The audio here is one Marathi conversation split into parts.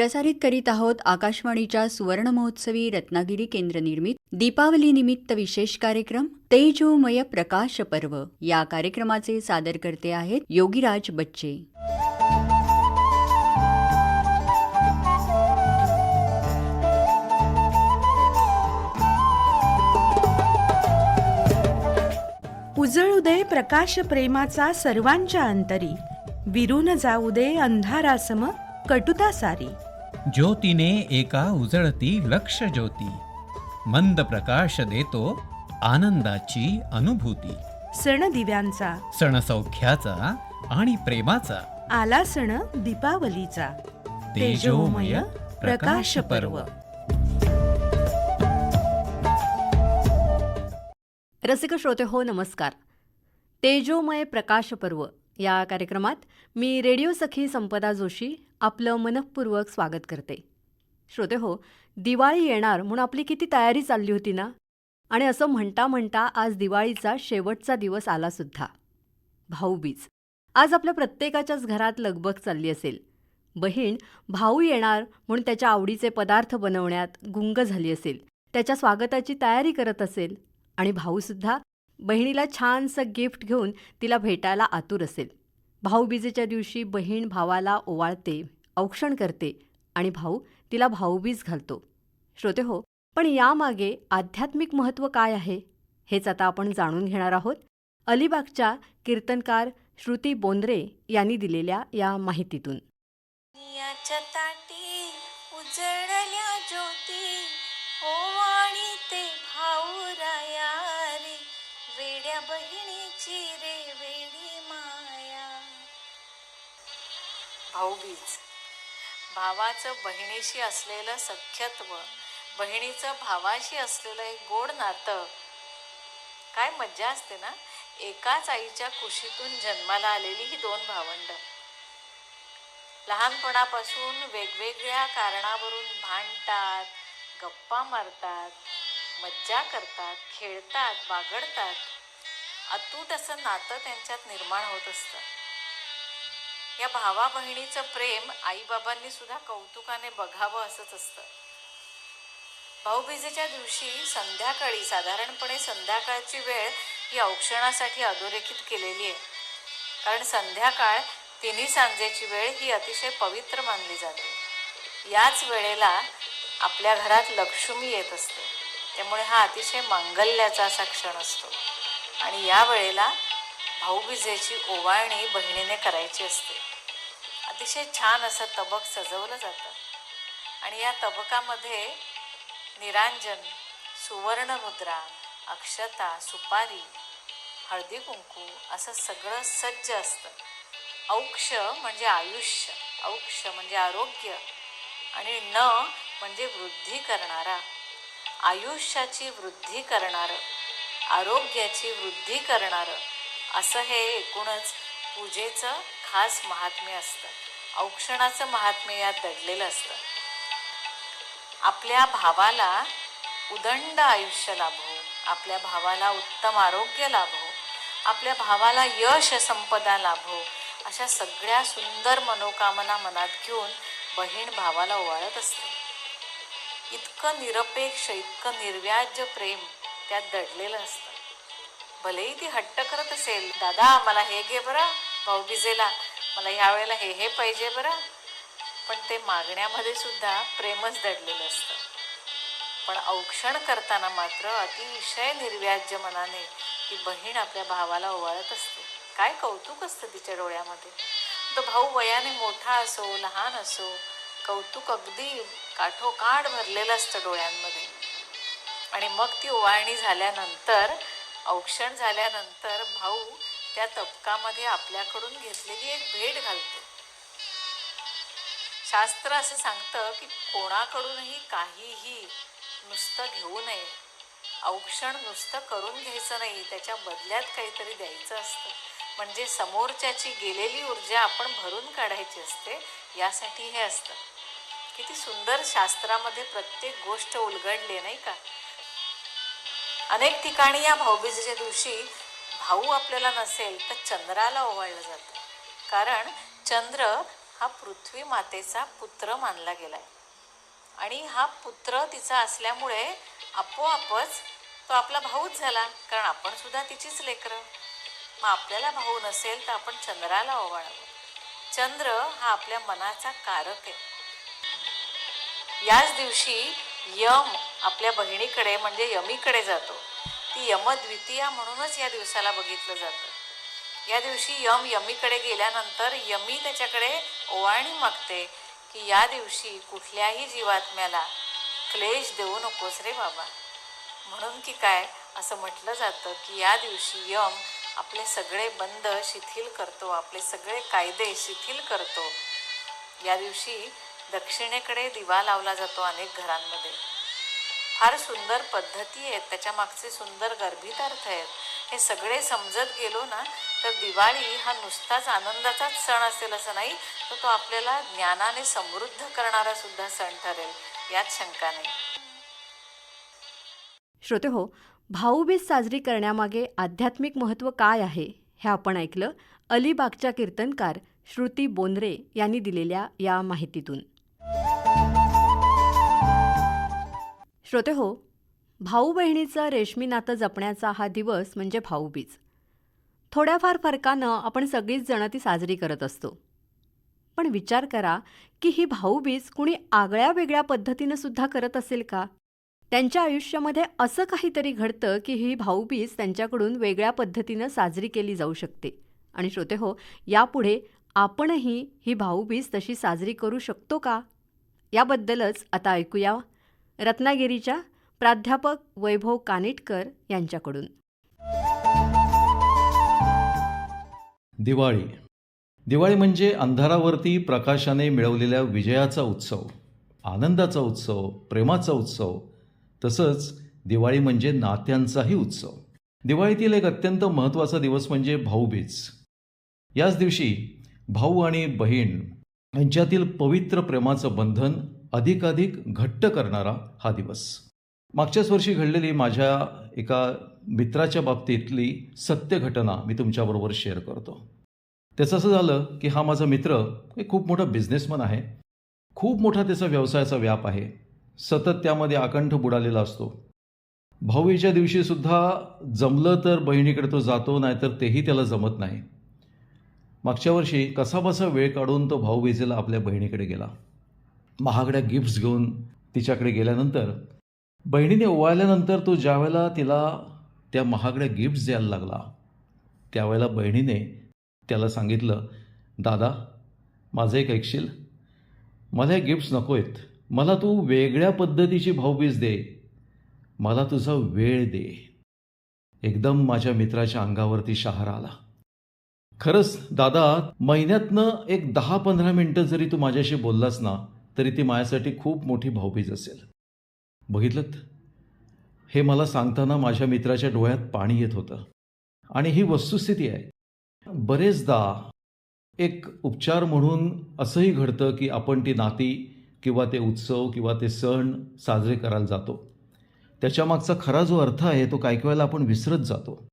प्रसारित करीत आहोत आकाशवाणीच्या सुवर्ण महोत्सवी रत्नागिरी केंद्र निर्मित दीपावली निमित्त विशेष कार्यक्रम तेजोमय प्रकाश पर्व. या कार्यक्रमाचे सादरकर्ते आहेत योगीराज बच्चे. उजळ उदय प्रकाश प्रेमाचा सर्वांच्या अंतरी. विरून जाऊ दे अंधारासम कटुता सारी ज्योतीने एका उजळती लक्ष ज्योती. मंद प्रकाश देतो आनंदाची अनुभूती. सण दिव्यांचा. सणसौख्याचा आणि प्रेमाचा. आला सण दीपावलीचा. तेजोमय प्रकाश पर्व. रसिक श्रोते हो नमस्कार. तेजोमय प्रकाश पर्व या कार्यक्रमात मी रेडिओ सखी संपदा जोशी आपलं मनःपूर्वक स्वागत करते. श्रोते हो दिवाळी येणार म्हणून आपली किती तयारी चालली होती ना? आणि असं म्हणता म्हणता आज दिवाळीचा शेवटचा दिवस आलासुद्धा भाऊबीज आज आपल्या प्रत्येकाच्याच घरात लगबग चालली असेल. बहीण भाऊ येणार म्हणून त्याच्या आवडीचे पदार्थ बनवण्यात गुंग झाली असेल. त्याच्या स्वागताची तयारी करत असेल. आणि भाऊसुद्धा बहिणीला छानसं गिफ्ट घेऊन तिला भेटायला आतुर असेल. भाऊबीजेच्या दिवशी बहीण भावाला ओवाळते औक्षण करते आणि भाऊ तिला भाऊबीज घालतो. श्रोते हो पण यामागे आध्यात्मिक महत्त्व काय आहे? हेच आता आपण जाणून घेणार आहोत. अलिबागच्या कीर्तनकार श्रुती बोंद्रे यांनी दिलेल्या या माहितीतून. उजळल्या ज्योती ते रे. वेड्या बहिणीची रे वेडी भाऊबीज. भावाचं बहिणीशी असलेलं सख्यत्व बहिणीचं भावाशी असलेलं एक गोड नातं. काय मज्जा असते ना? एकाच आईच्या कुशीतून जन्माला आलेली ही दोन भावंड. लहानपणापासून वेगवेगळ्या कारणावरून भांडतात गप्पा मारतात मज्जा करतात खेळतात बागडतात. अतूट असं नातं त्यांच्यात निर्माण होत असतं. या भावा बहिणीचं प्रेम आईबाबांनी सुद्धा कौतुकाने बघावं असंच असतं. भाऊबीजेच्या दिवशी संध्याकाळी साधारणपणे संध्याकाळची वेळ ही औक्षणासाठी अधोरेखित केलेली आहे. कारण संध्याकाळ तिन्ही सांजेची वेळ ही अतिशय पवित्र मानली जाते. याच वेळेला आपल्या घरात लक्ष्मी येत असते. त्यामुळे हा अतिशय मांगल्याचा असा क्षण असतो. आणि या वेळेला भाऊबीजेची ओवाळणी बहिणीने करायची असते. अतिशय छान असं तबक सजवलं जातं. आणि या तबकामध्ये निरांजन सुवर्णमुद्रा अक्षता सुपारी हळदी कुंकू असं सगळं सज्ज असतं. औक्ष म्हणजे आयुष्य औक्ष म्हणजे आरोग्य आणि न म्हणजे वृद्धी करणारा. आयुष्याची वृद्धी करणारं आरोग्याची वृद्धी करणारं. असं हे एकूणच पूजेचं खास महात्म्य असतं. औक्षणाचं महात्म्य यात दडलेलं असतं. आपल्या भावाला उदंड आयुष्य लाभो आपल्या भावाला उत्तम आरोग्य लाभो आपल्या भावाला यश संपदा लाभो अशा सगळ्या सुंदर मनोकामना मनात घेऊन बहीण भावाला ओवाळत असते. इतकं निरपेक्ष इतकं निर्व्याज्य प्रेम त्यात दडलेलं असतं. भलेही ती हट्ट करत असेल. दादा मला हे घे बरं भाऊबीजेला मला ह्या वेळेला हे हे पाहिजे बरं. पण ते मागण्यामध्ये सुद्धा प्रेमच दडलेलं असतं. पण औक्षण करताना मात्र अतिशय निर्व्याज्य मनाने ती बहीण आपल्या भावाला ओवाळत असते. काय कौतुक असतं तिच्या डोळ्यामध्ये? तो भाऊ वयाने मोठा असो लहान असो कौतुक अगदी काठोकाठ भरलेलं असतं डोळ्यांमध्ये. आणि मग ती ओवाळणी झाल्यानंतर औक्षण झाल्यानंतर भाऊ त्या तबकामध्ये आपल्याकडून घेतलेली एक भेट घालतो. शास्त्र असं सांगतं की कोणाकडूनही काहीही नुसतं घेऊ नये. औक्षण नुसतं करून घ्यायचं नाही त्याच्या बदल्यात काहीतरी द्यायचं असतं. म्हणजे समोरच्याची गेलेली ऊर्जा आपण भरून काढायची असते यासाठी हे असतं. किती सुंदर शास्त्रामध्ये प्रत्येक गोष्ट उलगडली नाही का? अनेक ठिकाणी या भाऊबीजेच्या दिवशी भाऊ आपल्याला नसेल तर चंद्राला ओवाळलं जातं. कारण चंद्र हा पृथ्वी मातेचा पुत्र मानला गेला आहे आणि हा पुत्र तिचा असल्यामुळे आपोआपच तो आपला भाऊच झाला. कारण आपण सुद्धा तिचीच लेकरं. मग आपल्याला भाऊ नसेल तर आपण चंद्राला ओवाळावं. चंद्र हा आपल्या मनाचा कारक आहे. याच दिवशी यम आपल्या बहिणीकडे म्हणजे यमीकडे जातो. ती यमद्वितीया म्हणूनच या दिवसाला बघितलं जातं. या दिवशी यम यमीकडे गेल्यानंतर यमी त्याच्याकडे ओवाळणी मागते की या दिवशी कुठल्याही जीवात्म्याला क्लेश देऊ नकोस रे बाबा. म्हणून की काय? असं म्हटलं जातं की या दिवशी यम आपले सगळे बंद शिथिल करतो आपले सगळे कायदे शिथिल करतो. या दिवशी दक्षिणेकडे दिवा लावला जातो अनेक घरांमध्ये. फार सुंदर पद्धती आहेत. त्याच्या मागचे सुंदर गर्भित अर्थ आहेत. हे सगळे समजत गेलो ना तर दिवाळी हा नुसताच आनंदाचाच सण असेल असं नाही तर तो आपल्याला ज्ञानाने समृद्ध करणारा सुद्धा सण ठरेल. यात शंका नाही. श्रोते हो भाऊबीज साजरी करण्यामागे आध्यात्मिक महत्त्व काय आहे हे आपण ऐकलं अलिबागच्या कीर्तनकार श्रुती बोंद्रे यांनी दिलेल्या या माहितीतून. श्रोते हो भाऊ बहिणीचं रेशमी नातं जपण्याचा हा दिवस म्हणजे भाऊबीज. थोड्याफार फरकानं आपण सगळीच जणं ती साजरी करत असतो. पण विचार करा की ही भाऊबीज कुणी आगळ्या वेगळ्या पद्धतीनं सुद्धा करत असेल का? त्यांच्या आयुष्यामध्ये असं काहीतरी घडतं की ही भाऊबीज त्यांच्याकडून वेगळ्या पद्धतीनं साजरी केली जाऊ शकते. आणि श्रोते हो यापुढे आपणही ही भाऊबीज तशी साजरी करू शकतो का? याबद्दलच आता ऐकूया. रत्नागिरीच्या प्राध्यापक वैभव कानिटकर यांच्याकडून. दिवाळी. दिवाळी म्हणजे अंधारावरती प्रकाशाने मिळवलेल्या विजयाचा उत्सव आनंदाचा उत्सव प्रेमाचा उत्सव तसंच दिवाळी म्हणजे नात्यांचाही उत्सव. दिवाळीतील एक अत्यंत महत्त्वाचा दिवस म्हणजे भाऊबीज. याच दिवशी भाऊ आणि बहीण यांच्यातील पवित्र प्रेमाचं बंधन अधिकाधिक घट्ट करणारा हा दिवस. मागच्याच वर्षी घडलेली माझ्या एका मित्राच्या बाबतीतली सत्य घटना मी तुमच्याबरोबर शेअर करतो. त्याचं असं झालं की हा माझा मित्र एक खूप मोठा बिझनेसमन आहे. खूप मोठा त्याचा व्यवसायाचा व्याप आहे. सतत त्यामध्ये आकंठ बुडालेला असतो. भाऊबीच्या दिवशीसुद्धा जमलं तर बहिणीकडे तो जातो नाहीतर तेही त्याला जमत नाही. मागच्या वर्षी कसाबसा वेळ काढून तो भाऊबीजेला आपल्या बहिणीकडे गेला. महागड्या गिफ्ट्स घेऊन तिच्याकडे गेल्यानंतर बहिणीने ओवाळल्यानंतर तो ज्यावेळेला तिला त्या महागड्या गिफ्ट्स द्यायला लागला त्यावेळेला बहिणीने त्याला सांगितलं दादा माझं एक ऐकशील? मला हे गिफ्ट्स नको आहेत. मला तू वेगळ्या पद्धतीची भाऊबीज दे. मला तुझा वेळ दे. एकदम माझ्या मित्राच्या अंगावरती शहार आला. खरंच दादा महिन्यातनं एक दहा पंधरा मिनटं जरी तू माझ्याशी बोललास ना तरी ती माझ्यासाठी खूप मोठी भाऊबीज असेल. बघितलं हे मला सांगताना माझ्या मित्राच्या डोळ्यात पाणी येत होतं. आणि ही वस्तुस्थिती आहे. बरेचदा एक उपचार म्हणून असंही घडतं की आपण ती नाती किंवा ते उत्सव किंवा ते सण साजरे करायला जातो. त्याच्यामागचा खरा जो अर्थ आहे तो काही वेळेला आपण विसरत जातो.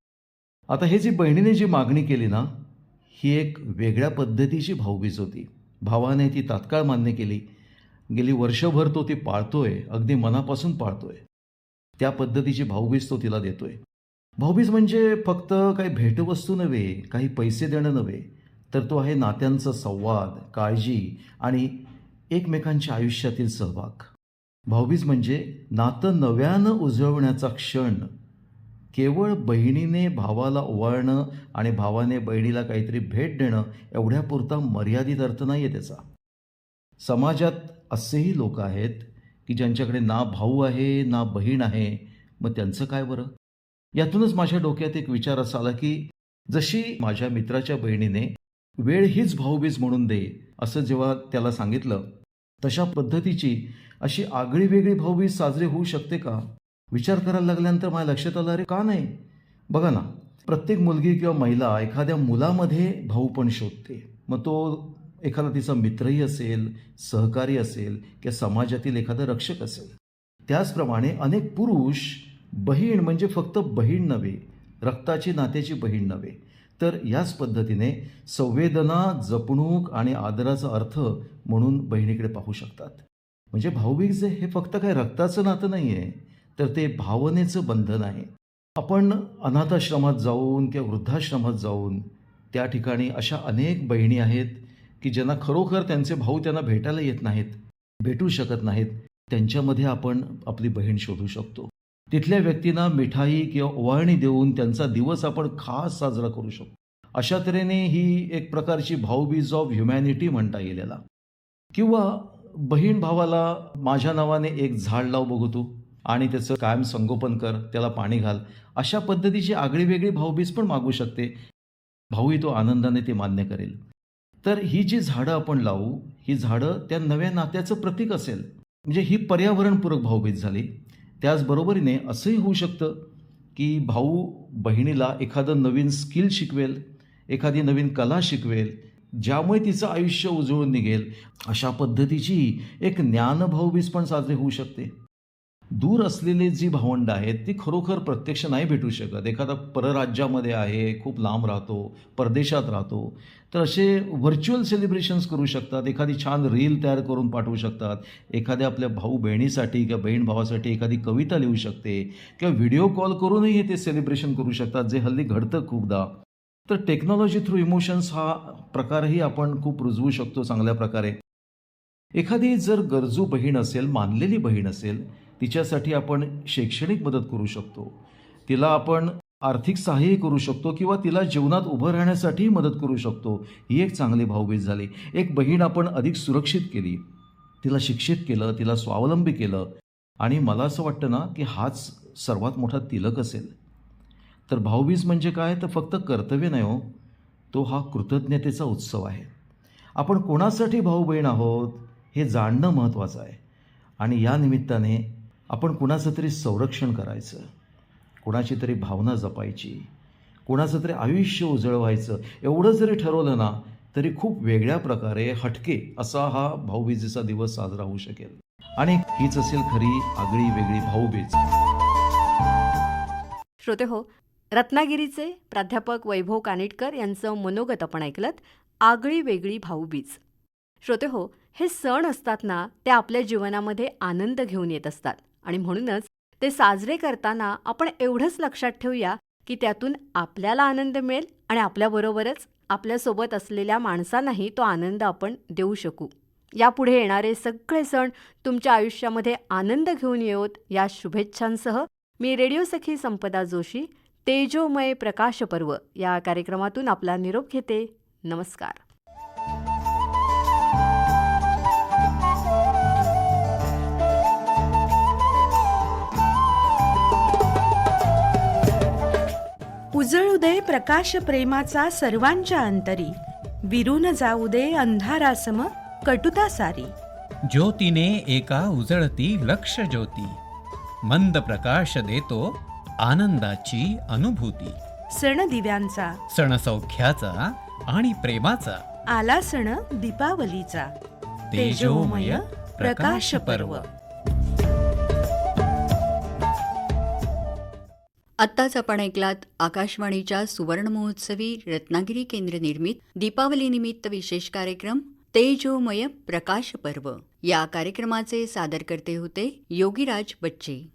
आता हे जी बहिणीने जी मागणी केली ना ही एक वेगळ्या पद्धतीची भाऊबीज होती. भावाने ती तात्काळ मान्य केली. गेली वर्षभर तो ती पाळतोय अगदी मनापासून पाळतोय. त्या पद्धतीची भाऊबीज तो तिला देतोय. भाऊबीज म्हणजे फक्त काही भेटवस्तू नव्हे काही पैसे देणं नव्हे तर तो आहे नात्यांचा संवाद काळजी आणि एकमेकांच्या आयुष्यातील सहभाग. भाऊबीज म्हणजे नातं नव्यानं उजळवण्याचा क्षण. केवळ बहिणीने भावाला ओवाळणं आणि भावाने बहिणीला काहीतरी भेट देणं एवढ्यापुरता मर्यादित अर्थ नाही आहे त्याचा. समाजात असेही लोक आहेत की ज्यांच्याकडे ना भाऊ आहे ना बहीण आहे. मग त्यांचं काय बरं? यातूनच माझ्या डोक्यात एक विचार असा आला की जशी माझ्या मित्राच्या बहिणीने वेळ हीच भाऊबीज म्हणून दे असं जेव्हा त्याला सांगितलं तशा पद्धतीची अशी आगळी वेगळी भाऊबीज साजरी होऊ शकते का? विचार करायला लागल्यानंतर माझ्या लक्षात आलं अरे का नाही? बघा ना प्रत्येक मुलगी किंवा महिला एखाद्या मुलामध्ये भाऊ पण शोधते. मग तो एखादा तिचा मित्रही असेल सहकारी असेल किंवा समाजातील एखादा रक्षक असेल. त्याचप्रमाणे अनेक पुरुष बहीण म्हणजे फक्त बहीण नव्हे रक्ताची नात्याची बहीण नव्हे. तर याच पद्धतीने संवेदना जपणूक आणि आदराचा अर्थ म्हणून बहिणीकडे पाहू शकतात. म्हणजे भाऊबीज हे फक्त काय रक्ताचं नातं नाही आहे तर ते भावनेचं बंधन आहे. आपण अनाथाश्रमात जाऊन किंवा वृद्धाश्रमात जाऊन त्या ठिकाणी अशा अनेक बहिणी आहेत की ज्यांना खरोखर त्यांचे भाऊ त्यांना भेटायला येत नाहीत भेटू शकत नाहीत त्यांच्यामध्ये आपण आपली बहीण शोधू शकतो. तिथल्या व्यक्तींना मिठाई किंवा ओवाळणी देऊन त्यांचा दिवस आपण खास साजरा करू शकतो. अशा तऱ्हेने ही एक प्रकारची भाऊबीज ऑफ ह्युमॅनिटी म्हणता येईल किंवा बहीण भावाला माझ्या नावाने एक झाड लाव बघू तू आणि त्याचं कायम संगोपन कर त्याला पाणी घाल अशा पद्धतीची आगळी वेगळी भाऊबीज पण मागू शकते. भाऊही तो आनंदाने ते मान्य करेल. तर ही जी झाडं आपण लावू ही झाडं त्या नव्या नात्याचं प्रतीक असेल. म्हणजे ही पर्यावरणपूरक भाऊबीज झाली. त्याचबरोबरीने असंही होऊ शकतं की भाऊ बहिणीला एखादं नवीन स्किल शिकवेल एखादी नवीन कला शिकवेल ज्यामुळे तिचं आयुष्य उजळून निघेल अशा पद्धतीची एक ज्ञानभाऊबीज पण साजरी होऊ शकते. दूर असलेली जी भावंडं आहेत ती खरोखर प्रत्यक्ष नाही भेटू शकत. एखादा परराज्यामध्ये आहे खूप लांब राहतो परदेशात राहतो तर असे व्हर्च्युअल सेलिब्रेशन्स करू शकतात. एखादी छान रील तयार करून पाठवू शकतात. एखाद्या आपल्या भाऊ बहिणीसाठी किंवा बहीण भावासाठी एखादी कविता लिहू शकते किंवा व्हिडिओ कॉल करूनही ते सेलिब्रेशन करू शकतात जे हल्ली घडतं खूपदा. तर टेक्नॉलॉजी थ्रू इमोशन्स हा प्रकारही आपण खूप रुजवू शकतो चांगल्या प्रकारे. एखादी जर गरजू बहीण असेल मानलेली बहीण असेल तिच्यासाठी आपण शैक्षणिक मदत करू शकतो. तिला आपण आर्थिक सहाय्य करू शकतो किंवा तिला जीवनात उभं राहण्यासाठीही मदत करू शकतो. ही एक चांगली भाऊबीज झाली. एक बहीण आपण अधिक सुरक्षित केली. तिला शिक्षित केलं तिला स्वावलंबी केलं. आणि मला असं वाटतं ना की हाच सर्वात मोठा तिलक असेल. तर भाऊबीज म्हणजे काय? तर फक्त कर्तव्य नाही हो. तो हा कृतज्ञतेचा उत्सव आहे. आपण कोणासाठी भाऊ बहीण आहोत हे जाणणं महत्त्वाचं आहे. आणि या निमित्ताने आपण कुणाचं तरी संरक्षण करायचं. कुणाची तरी भावना जपायची कुणाचं तरी आयुष्य उजळवायचं एवढं जरी ठरवलं ना तरी खूप वेगळ्या प्रकारे हटके असा हा भाऊबीजेचा दिवस साजरा होऊ शकेल. आणि हीच असेल खरी आगळी वेगळी भाऊबीज. श्रोते हो रत्नागिरीचे प्राध्यापक वैभव कानिटकर यांचं मनोगत आपण ऐकलत आगळी वेगळी भाऊबीज. श्रोते हो हे सण असतात ना ते आपल्या जीवनामध्ये आनंद घेऊन येत असतात. आणि म्हणूनच ते साजरे करताना आपण एवढंच लक्षात ठेवूया की त्यातून आपल्याला आनंद मिळेल आणि आपल्याबरोबरच आपल्यासोबत असलेल्या माणसांनाही तो आनंद आपण देऊ शकू. यापुढे येणारे सगळे सण तुमच्या आयुष्यामध्ये आनंद घेऊन येवोत या शुभेच्छांसह मी रेडिओ सखी संपदा जोशी तेजोमय प्रकाश पर्व या कार्यक्रमातून आपला निरोप घेते. नमस्कार. प्रकाश प्रेमाचा सर्वांच्या अंतरी. विरून जाऊ दे अंधारासम कटुता सारी. ज्योतीने एका उजळती लक्ष ज्योती. मंद प्रकाश देतो आनंदाची अनुभूती. सण दिव्यांचा. सणसौख्याचा आणि प्रेमाचा. आला सण दीपावलीचा तेजोमय प्रकाश पर्व. आत्ताच आपण ऐकलात आकाशवाणीच्या सुवर्ण महोत्सवी रत्नागिरी केंद्र निर्मित दीपावलीनिमित्त विशेष कार्यक्रम तेजोमय प्रकाश पर्व. या कार्यक्रमाचे सादरकर्ते होते योगीराज बच्चे.